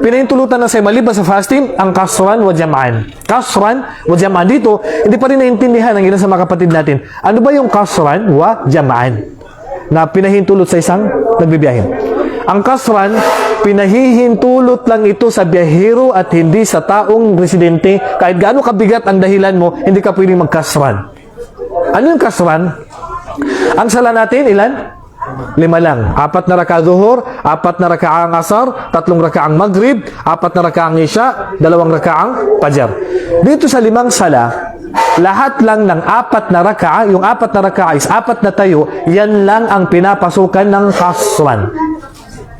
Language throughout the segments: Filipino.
Pinahintulutan na sa'yo maliban sa fasting, ang kasran wa jam'an. Kasran wa jam'an. Dito, hindi pa rin naintindihan ng ilan sa mga kapatid natin. Ano ba yung kasran wa jam'an? Na pinahintulot sa isang nagbibiyahe. Ang kasran, pinahihintulot lang ito sa biyahero at hindi sa taong residente. Kahit gaano kabigat ang dahilan mo, hindi ka pwedeng magkasran. Ano yung kasran? Ang sala natin, ilan? Lima lang. Apat na raka zuhur, apat na rakaang asar, tatlong rakaang maghrib, apat na rakaang isya, dalawang rakaang pajar. Dito sa limang sala, lahat lang ng apat na raka, yung apat na raka is apat na tayo, yan lang ang pinapasukan ng kasran.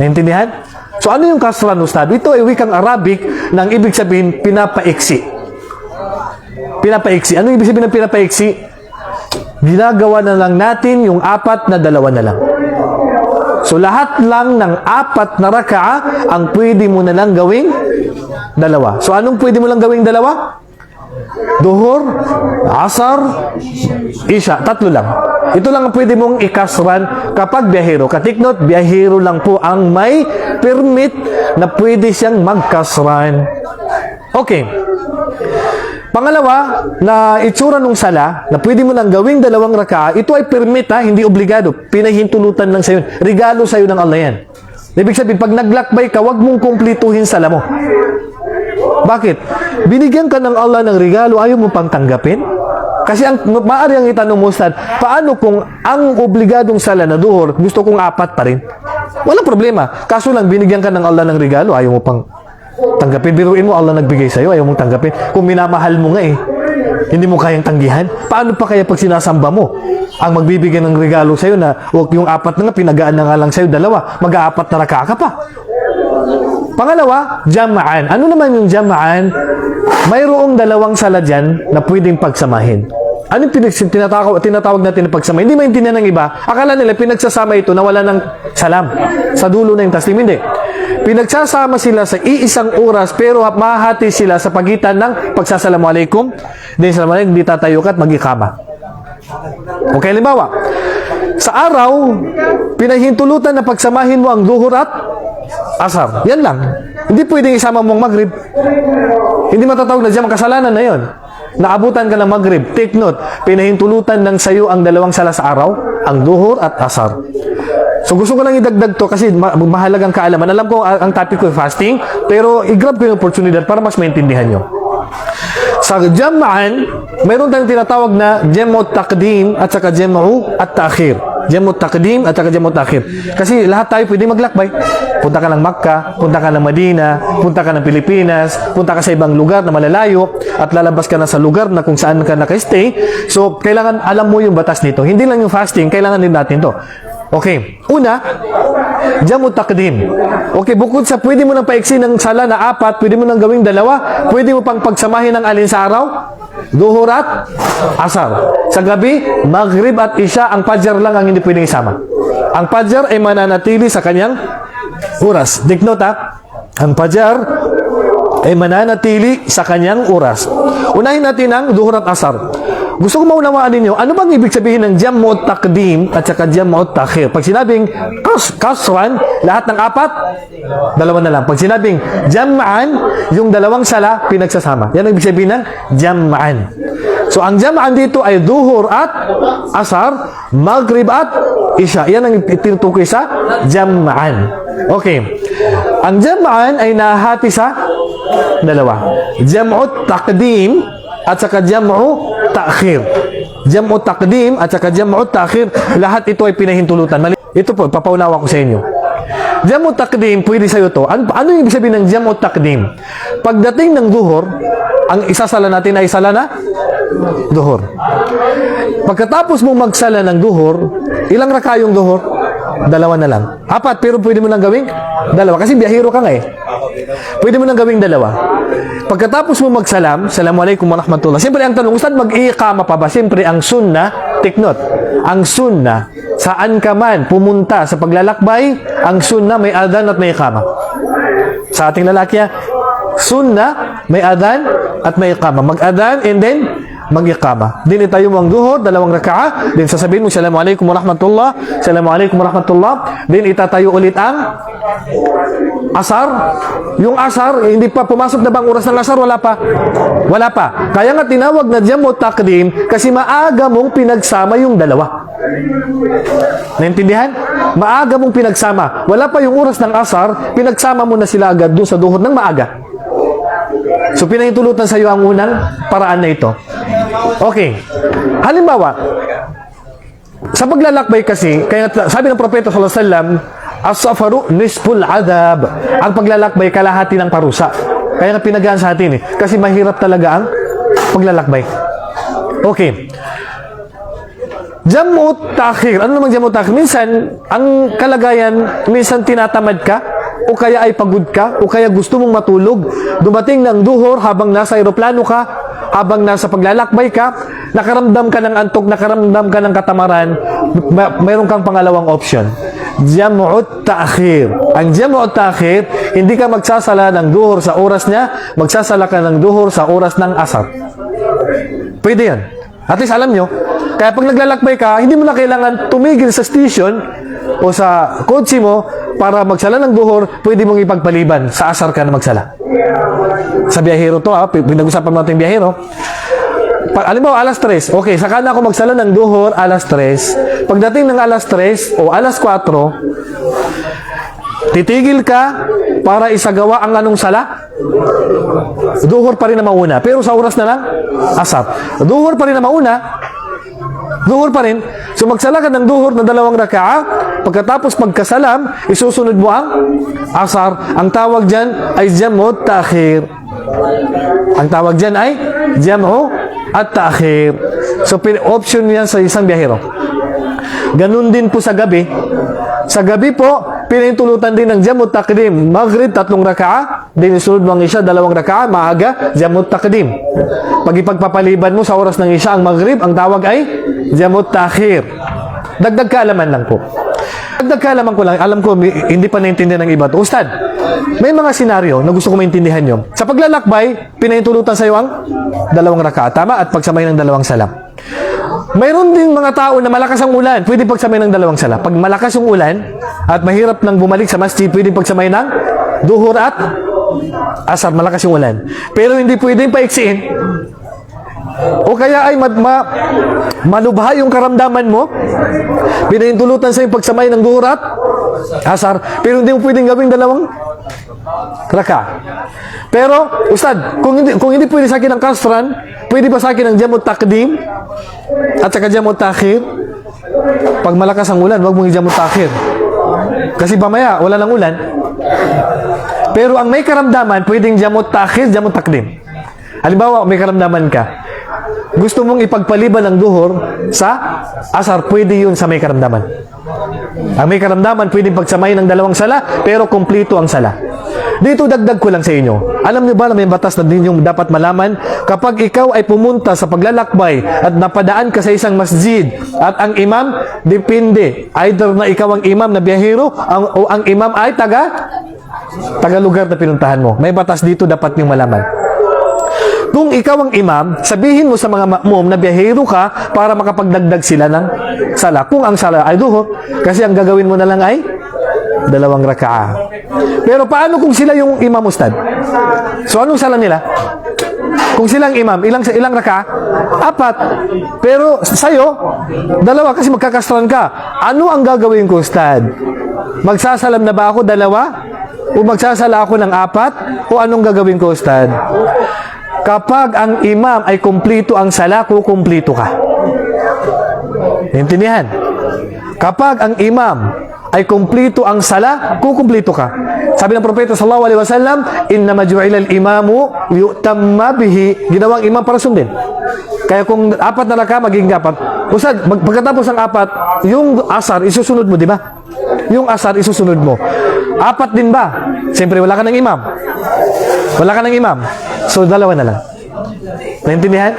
Naintindihan? So ano yung kasran, Ustad? Ito ay wikang Arabic nang ibig sabihin pinapaiksi. Pinapaiksi. Ano ibig sabihin ng pinapaiksi? ginagawa na lang natin yung apat na dalawa na lang. So lahat lang ng apat na raka'a ang pwede mo na lang gawing dalawa. So anong pwede mo lang gawing dalawa? Duhur, asar, isya. Tatlo lang. Ito lang ang pwede mong ikasran kapag biyahero. Katiknot, biyahero lang po ang may permit na pwede siyang magkasran. Okay. Pangalawa, na itsura ng sala, na pwede mo lang gawing dalawang raka, ito ay permit ha, hindi obligado. Pinahintulutan lang sa'yo. Regalo sa'yo ng Allah yan. Ibig sabihin, pag naglakbay ka, wag mong kumplituhin sala mo. Bakit? Binigyan ka ng Allah ng regalo, ayaw mo pang tanggapin? Kasi ang maaari ang itanong mo, Ustad, paano kung ang obligadong sala na duhor, gusto kong apat pa rin? Walang problema. Kaso lang, binigyan ka ng Allah ng regalo, ayaw mo pang tanggapin. Biruin mo, Allah nagbigay sa'yo, ayaw mong tanggapin. Kung minamahal mo nga eh, hindi mo kayang tanggihan. Paano pa kaya pag sinasamba mo? Ang magbibigay ng regalo sa'yo na wag yung apat na nga, pinagaan na nga lang sa'yo, dalawa, mag-aapat na raka ka pa. Pangalawa, jama'an. Ano naman yung jama'an? Mayroong dalawang sala dyan na pwedeng pagsamahin. Ano yung pinag- tinatawag, tinatawag natin na pagsama? Hindi maintindihan ng iba. Akala nila pinagsasama ito na wala ng salam. Sa dulo na yung taslim. Hindi. Pinagsasama sila sa iisang oras pero mahati sila sa pagitan ng pagsasalamu alaikum. Then salamu alaikum, di tatayo ka at mag-ikama. Okay, halimbawa, sa araw, pinahintulutan na pagsamahin mo ang duhur at asar. Yan lang. Hindi pwedeng isama mo ang maghrib. Hindi matatawag na dyan, kasalanan na yon. Naabutan ka ng maghrib. Take note, pinahintulutan ng sayo ang dalawang sala sa araw, ang duhur at asar. So gusto ko lang idagdag to kasi ma- mahalagang kaalaman. Alam ko ang topic ko fasting, pero i-grab ko yung oportunidad para mas maintindihan nyo. Sa jam'an, mayroon tayong tinatawag na jam'u taqdim at saka jam'u at ta'khir. Jam'u taqdim at saka jam'u ta'khir. Kasi lahat tayo pwede maglakbay. Punta ka ng Makkah, punta ka ng Madina, punta ka ng Pilipinas, punta ka sa ibang lugar na malalayo at lalabas ka na sa lugar na kung saan ka naka-stay. So, kailangan alam mo yung batas nito. Hindi lang yung fasting, kailangan din natin to. Okay. Una, jamu takdim. Okay, bukod sa pwede mo nang paiksi ng sala na apat, pwede mo nang gawing dalawa, pwede mo pang pagsamahin ng alin sa araw, duhur at asar. Sa gabi, maghrib at isya, ang pajar lang ang hindi pwedeng isama. Ang pajar ay mananatili sa kanyang oras. Take note ha, ang pajar ay mananatili sa kanyang oras. Unahin natin ang duhur at asar. Gusto ko maunawaan ninyo, ano bang ibig sabihin ng jammu takdim at saka jammu takhir? Pag sinabing kas kasran, lahat ng apat, dalawa na lang. Pag sinabing jam'an, yung dalawang sala, pinagsasama. Yan ang ibig sabihin ng jam'an. So, ang jam'an dito ay duhur at asar, maghrib at isya. Yan ang tinutukoy sa jam'an. Okay. Ang jam'an ay nahati sa dalawa. Jam'u takdim at saka jam'u ta'khir. Jam'u takdim at saka jam'u ta'khir, lahat ito ay pinahintulutan. Mali. Ito po, papaunawa ko sa inyo. Jam'u takdim, pwede sa'yo to. Ano, ano yung ibig sabihin ng jam'u takdim? Pagdating ng duhur, ang isasala natin ay sala na duhur. Pagkatapos mo magsala ng duhur, ilang raka yung duhur? Dalawa na lang. Apat, pero pwede mo lang gawing dalawa. Kasi biyahiro ka nga eh. Pwede mo lang gawing dalawa. Pagkatapos mo magsalam, Assalamualaikum warahmatullah. Siyempre ang tanong, Ustad, mag-iikama pa ba? Siyempre ang sunna, take note, ang sunna, saan ka man pumunta sa paglalakbay, ang sunna may adan at may ikama. Sa ating lalaki, ah, sunna, may adan at may ikama. Mag-adan and then mag-iqama. Din itayo mo ang duhur, dalawang raka'a. Din sasabihin mo, Assalamualaikum warahmatullah. Assalamualaikum warahmatullah. Din itatayo ulit ang asar? Yung asar, eh, hindi pa pumasok na bang oras ng asar? Wala pa. Wala pa. Kaya nga tinawag na jamu takdim kasi maaga mong pinagsama yung dalawa. Naintindihan? Maaga mong pinagsama. Wala pa yung oras ng asar, pinagsama mo na sila agad doon sa duhod ng maaga. So pinahintulutan sa iyo ang unang paraan na ito. Okay. Halimbawa, sa paglalakbay kasi, kaya sabi ng propeta sallallahu alaihi wasallam, as-safaru nisful adab. Ang paglalakbay kalahati ng parusa. Kaya nga pinagaan sa atin eh. Kasi mahirap talaga ang paglalakbay. Okay. Jamut takhir. Ano naman jamut takhir? Minsan, ang kalagayan, minsan tinatamad ka, o kaya ay pagod ka, o kaya gusto mong matulog. Dumating ng duhor habang nasa aeroplano ka, habang nasa paglalakbay ka, nakaramdam ka ng antok, nakaramdam ka ng katamaran, ma- mayroon kang pangalawang option. Jam'ut ta'khir. Ang jam'ut ta'khir, hindi ka magsasala ng duhor sa oras niya, magsasala ka ng duhor sa oras ng asar. Pwede yan. At least alam nyo, kaya pag naglalakbay ka, hindi mo na kailangan tumigil sa station o sa kotse mo para magsala ng duhor, pwede mong ipagpaliban. Sa asar ka na magsala. Sa biyahero to ha, pinag-usapan natin yung biyahero. Pag, mo, alas 3. Okay, saka na ako magsala ng duhor, alas 3. Pagdating ng alas 3 o alas 4, titigil ka para isagawa ang anong sala? Duhor pa rin na mauna. Pero sa oras na lang, asap. Duhor pa rin na mauna. Duhor pa rin. So magsala ka ng duhor na dalawang rakaa. Pagkatapos magkasalam, isusunod mo ang asar. Ang tawag dyan ay jam'ut ta'khir. Ang tawag dyan ay jam'u at ta'khir. So option yan sa isang biyahero. Ganun din po sa gabi. Sa gabi po, pinahintulutan din ng jamut takdim. Maghrib, tatlong rakaa. Din isunod ang isya, dalawang rakaa. Maaga, jamut takdim. Pag ipagpapaliban mo sa oras ng isya ang maghrib, ang tawag ay jamut takhir. Dagdag kaalaman lang po. Dagdag kaalaman ko lang, alam ko hindi pa naintindihan ng iba to. Ustad, may mga senaryo na gusto ko maintindihan nyo. Sa paglalakbay, pinahintulutan sa iyo ang dalawang rakaa. Tama? At pagsamay ng dalawang salam. Mayroon din mga tao na malakas ang ulan, pwede pagsamay ng dalawang sala. Pag malakas yung ulan at mahirap nang bumalik sa masjid, pwede pagsamay ng duhur at asar, malakas yung ulan. Pero hindi pwedeng paiksiin. O kaya ay ma, ma, malubha yung karamdaman mo, pinahintulutan sa yung pagsamay ng duhur at asar, pero hindi mo pwedeng gawing dalawang raka. Pero, Ustad, kung hindi, kung hindi pwede sa akin ang kasran, pwede ba sa akin ang jamut takdim? At saka jamut takhir? Pag malakas ang ulan, huwag mong i-jamut takhir. Kasi pamaya, wala nang ulan. Pero ang may karamdaman, pwedeng jamut takhir, jamut takdim. Halimbawa, may karamdaman ka. Gusto mong ipagpaliban ng duhor sa asar, pwede yun sa may karamdaman. Ang may karamdaman, pwedeng pagsamay ng dalawang sala, pero kumpleto ang sala. Dito dagdag ko lang sa inyo. Alam niyo ba na may batas na ninyong dapat malaman? Kapag ikaw ay pumunta sa paglalakbay at napadaan ka sa isang masjid at ang imam, depende. Either na ikaw ang imam na biyahero ang, o ang imam ay taga taga lugar na pinuntahan mo. May batas dito dapat niyong malaman. Kung ikaw ang imam, sabihin mo sa mga makmum na biyahero ka para makapagdagdag sila ng sala. Kung ang sala ay duho, kasi ang gagawin mo na lang ay dalawang rakaa. Pero paano kung sila yung imam ustad? So anong sala nila? Kung silang imam, ilang ilang raka? Apat. Pero sa'yo, dalawa kasi magkakastran ka. Ano ang gagawin ko, ustad? Magsasalam na ba ako dalawa? O magsasala ako ng apat? O anong gagawin ko, ustad? Kapag ang imam ay kumplito ang sala, kukumplito ka. Intindihan? Kapag ang imam ay kumplito ang sala, kukumplito ka. Sabi ng propeta sallallahu alaihi wasallam, "Inna maju'ila al-imamu yu'tamma bihi." Ginawang imam para sundin. Kaya kung apat na raka, magiging apat. Usad, pagkatapos ng apat, yung asar, isusunod mo, di ba? Yung asar, isusunod mo. Apat din ba? Siyempre, wala ka ng imam. Wala ka ng imam. So, dalawa na lang. Naintindihan?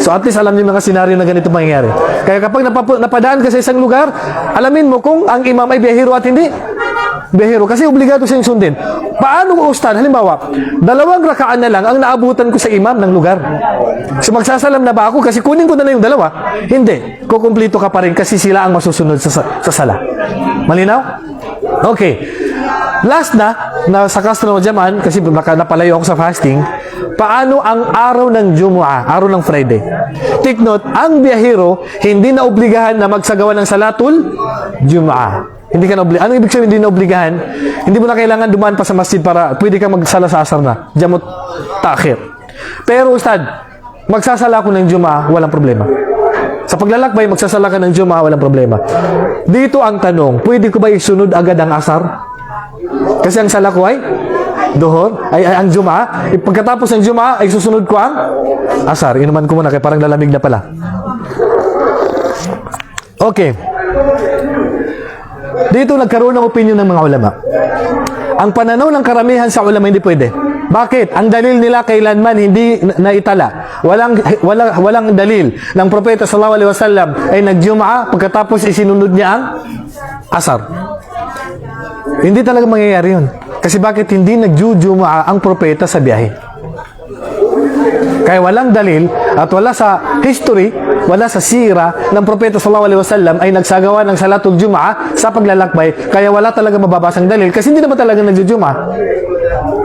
So at least alam niyo mga senaryo na ganito mangyayari. Kaya kapag napapu- napadaan ka sa isang lugar, alamin mo kung ang imam ay biyahero at hindi biyahero. Kasi obligado siyang sundin. Paano ko ustad? Halimbawa, dalawang rakaan na lang ang naabutan ko sa imam ng lugar. So magsasalam na ba ako kasi kunin ko na lang yung dalawa? Hindi. Kukumplito ka pa rin kasi sila ang masusunod sa, sa sala. Malinaw? Okay. Last na, na sa Castro Jaman, kasi baka napalayo ako sa fasting, paano ang araw ng Jumu'ah, araw ng Friday? Take note, ang biyahero, hindi na obligahan na magsagawa ng salatul Jumu'ah. Hindi ka na obligahan. Ano ibig sabihin hindi na obligahan? Hindi mo na kailangan dumaan pa sa masjid para pwede kang magsala sa asar na. Jamot takhir. Pero Ustad, magsasala ko ng Jumu'ah, walang problema. Sa paglalakbay, magsasala ka ng Jumu'ah, walang problema. Dito ang tanong, pwede ko ba isunod agad ang asar? Kasi ang sala ay duhor, ay, ay ang Juma. Eh, Pagkatapos ng Juma, ay susunod ko ang asar. Inuman ko muna, kaya parang lalamig na pala. Okay. Dito nagkaroon ng opinion ng mga ulama. Ang pananaw ng karamihan sa ulama hindi pwede. Bakit? Ang dalil nila kailanman hindi na- naitala. Walang walang walang dalil ng propeta sallallahu alaihi wasallam ay nagjum'a pagkatapos isinunod niya ang asar. Hindi talaga mangyayari yun. Kasi bakit hindi nagjujuma ang propeta sa biyahe? Kaya walang dalil at wala sa history, wala sa sira ng propeta sallallahu alaihi wasallam ay nagsagawa ng salatul jumaa sa paglalakbay. Kaya wala talaga mababasang dalil kasi hindi naman talaga nagjujuma.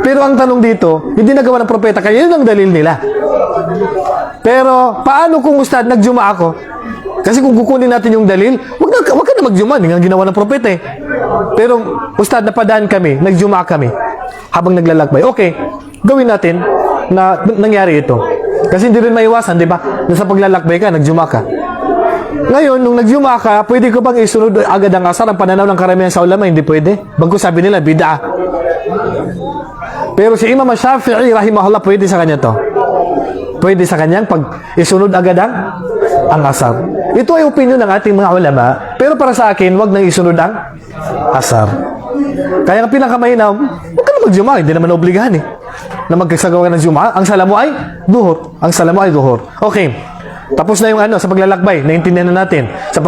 Pero ang tanong dito, hindi nagawa ng propeta kaya yun ang dalil nila. Pero paano kung ustad nagjuma ako? Kasi kung kukunin natin yung dalil, wag, na, na magjuma, hindi nga ginawa ng propeta eh. Pero ustad, napadaan kami, nagjuma kami habang naglalakbay. Okay, gawin natin na nangyari ito. Kasi hindi rin maiwasan, di ba? Na sa paglalakbay ka, nagjuma ka. Ngayon, nung nagjuma ka, pwede ko bang isunod agad ang asar ang pananaw ng karamihan sa ulama? Hindi pwede. Bago sabi nila, bid'a. Pero si Imam Shafi'i, rahimahullah, pwede sa kanya to. Pwede sa kanyang pag isunod agad ang, ang asar. Ito ay opinion ng ating mga ulama, pero para sa akin, wag nang isunod ang asar. Kaya ang pinakamahinaw, huwag ka na magjuma, hindi naman obligahan eh. Na magkasagawa ka ng juma, ang sala mo ay duhur. Ang sala mo ay duhur. Okay. Tapos na yung ano, sa paglalakbay, naintindihan na natin. Sa pag